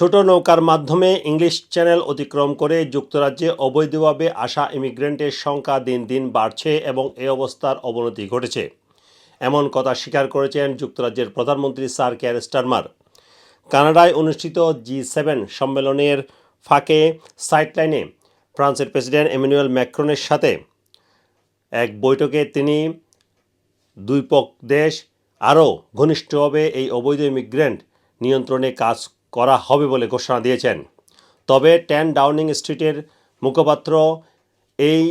ছোট নৌকার মাধ্যমে ইংলিশ চ্যানেল অতিক্রম করে যুক্তরাজ্যে অবৈধভাবে আসা ইমিগ্রেন্টের সংখ্যা দিন দিন বাড়ছে এবং এ অবস্থার অবনতি ঘটেছে। এমন কথা স্বীকার করেছেন যুক্তরাজ্যের প্রধানমন্ত্রী স্যার কেয়ার স্টারমার। কানাডায় অনুষ্ঠিত জি সেভেন সম্মেলনের ফাঁকে সাইডলাইনে ফ্রান্সের প্রেসিডেন্ট এমানুয়েল ম্যাক্রনের সাথে এক বৈঠকে তিনি দুই পক দেশ আরও ঘনিষ্ঠভাবে এই অবৈধ ইমিগ্রেন্ট নিয়ন্ত্রণে কাজ করা হবে বলে ঘোষণা দিয়েছেন। তবে টেন ডাউনিং স্ট্রিটের মুখপাত্র এই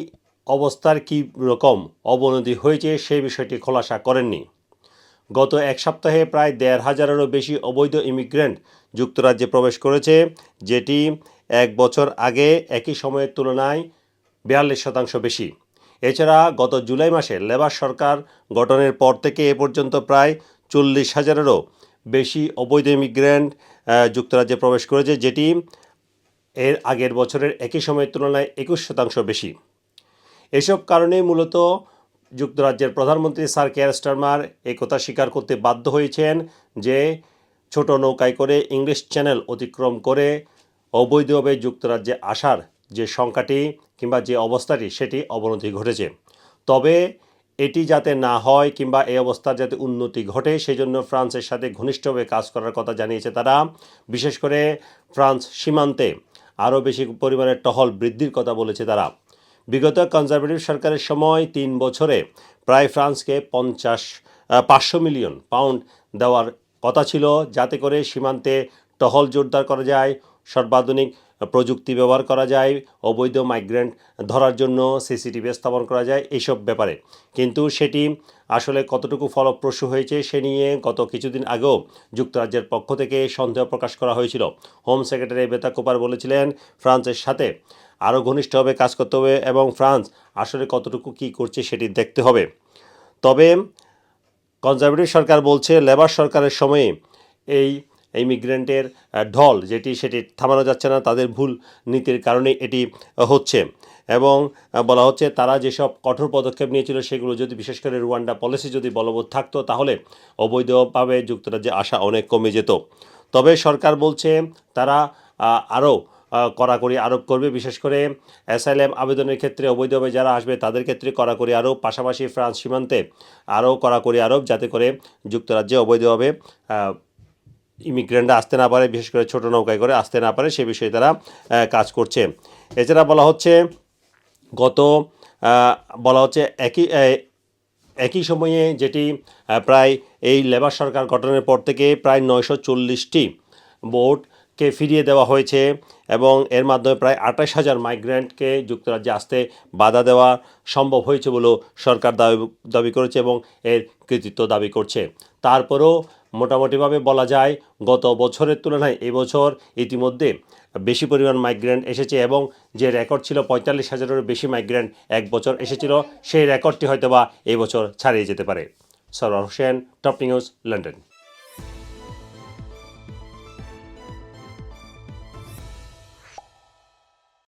অবস্থার কী রকম অবনতি হয়েছে সেই বিষয়টি খোলাসা করেননি। গত এক সপ্তাহে প্রায় দেড় হাজারেরও বেশি অবৈধ ইমিগ্রেন্ট যুক্তরাজ্যে প্রবেশ করেছে, যেটি এক বছর আগে একই সময়ের তুলনায় বিয়াল্লিশ শতাংশ বেশি। এছাড়া গত জুলাই মাসে লেবার সরকার গঠনের পর থেকে এ পর্যন্ত প্রায় চল্লিশ হাজারেরও বেশি অবৈধ ইমিগ্রেন্ট যুক্তরাজ্যে প্রবেশ করেছে, যেটি এর আগের বছরের একই সময়ের তুলনায় একুশ শতাংশ বেশি। এসব কারণেই মূলত যুক্তরাজ্যের প্রধানমন্ত্রী স্যার কেয়ার স্টারমার একথা স্বীকার করতে বাধ্য হয়েছেন যে, ছোট নৌকায় করে ইংলিশ চ্যানেল অতিক্রম করে অবৈধভাবে যুক্তরাজ্যে আসার যে সংখ্যাটি কিংবা যে অবস্থাটি, সেটি অবনতি ঘটেছে। তবে এটি যাতে না হয় কিংবা এই অবস্থার যাতে উন্নতি ঘটে সেই জন্য ফ্রান্সের সাথে ঘনিষ্ঠভাবে কাজ করার কথা জানিয়েছে তারা। বিশেষ করে ফ্রান্স সীমান্তে আরও বেশি পরিমাণে টহল বৃদ্ধির কথা বলেছে তারা। বিগত কনজারভেটিভ সরকারের সময় তিন বছরে প্রায় ফ্রান্সকে পঞ্চাশ পাঁচশো মিলিয়ন পাউন্ড দেওয়ার কথা ছিল, যাতে করে সীমান্তে টহল জোরদার করা যায়। সর্বাধুনিক প্রযুক্তি ব্যবহার করা যায়, অবৈধ মাইগ্রেন্ট ধরার জন্য সিসিটিভি স্থাপন করা যায় এইসব ব্যাপারে। কিন্তু সেটি আসলে কতটুকু ফলপ্রসূ হয়েছে সে নিয়ে গত কিছুদিন আগেও যুক্তরাজ্যের পক্ষ থেকে সন্দেহ প্রকাশ করা হয়েছিল। হোম সেক্রেটারি বেতা কোপার বলেছিলেন, ফ্রান্সের সাথে আরও ঘনিষ্ঠভাবে কাজ করতে হবে এবং ফ্রান্স আসলে কতটুকু কী করছে সেটি দেখতে হবে। তবে কনজারভেটিভ সরকার বলছে, লেবার সরকারের সময়ে এই ইমিগ্রেন্টের আহ, ঢল যেটি সেটি থামানো যাচ্ছে না তাদের ভুল নীতির কারণে এটি হচ্ছে। এবং বলা হচ্ছে তারা যেসব কঠোর পদক্ষেপ নিয়েছিল সেগুলো যদি বিশেষ করে রুয়ান্ডা পলিসি যদি বলবৎ থাকতো তাহলে অবৈধভাবে যুক্তরাজ্যে আসা অনেক কমে যেত। তবে সরকার বলছে তারা আরও কড়াকড়ি আরোপ করবে বিশেষ করে অ্যাসাইলেম আবেদনের ক্ষেত্রে অবৈধভাবে যারা আসবে তাদের ক্ষেত্রে কড়াকড়ি আরোপ পাশাপাশি ফ্রান্স সীমান্তে আরও কড়াকড়ি আরোপ যাতে করে যুক্তরাজ্যে অবৈধভাবে ইমিগ্রেন্টরা আসতে না পারে, বিশেষ করে ছোট নৌকায় করে আসতে না পারে, সে বিষয়ে তারা কাজ করছে। এছাড়া বলা হচ্ছে, গত বলা হচ্ছে একই একই সময়ে যেটি প্রায় এই লেবার সরকার গঠনের পর থেকে প্রায় নয়শো চল্লিশটি বোটকে ফিরিয়ে দেওয়া হয়েছে এবং এর মাধ্যমে প্রায় আঠাশ হাজার মাইগ্রেন্টকে যুক্তরাজ্যে আসতে বাধা দেওয়া সম্ভব হয়েছে বলেও সরকার দাবি দাবি করেছে এবং এর কৃতিত্ব দাবি করছে। তারপরেও মোটামুটিভাবে বলা যায় গত বছরের তুলনায় এবছর ইতিমধ্যে বেশি পরিমাণ মাইগ্রেন্ট এসেছে এবং যে রেকর্ড ছিল পঁয়তাল্লিশ হাজারেরও বেশি মাইগ্রেন্ট এক বছর এসেছিল, সেই রেকর্ডটি হয়তোবা এবছর বছর ছাড়িয়ে যেতে পারে। Sarwar Hossain top news London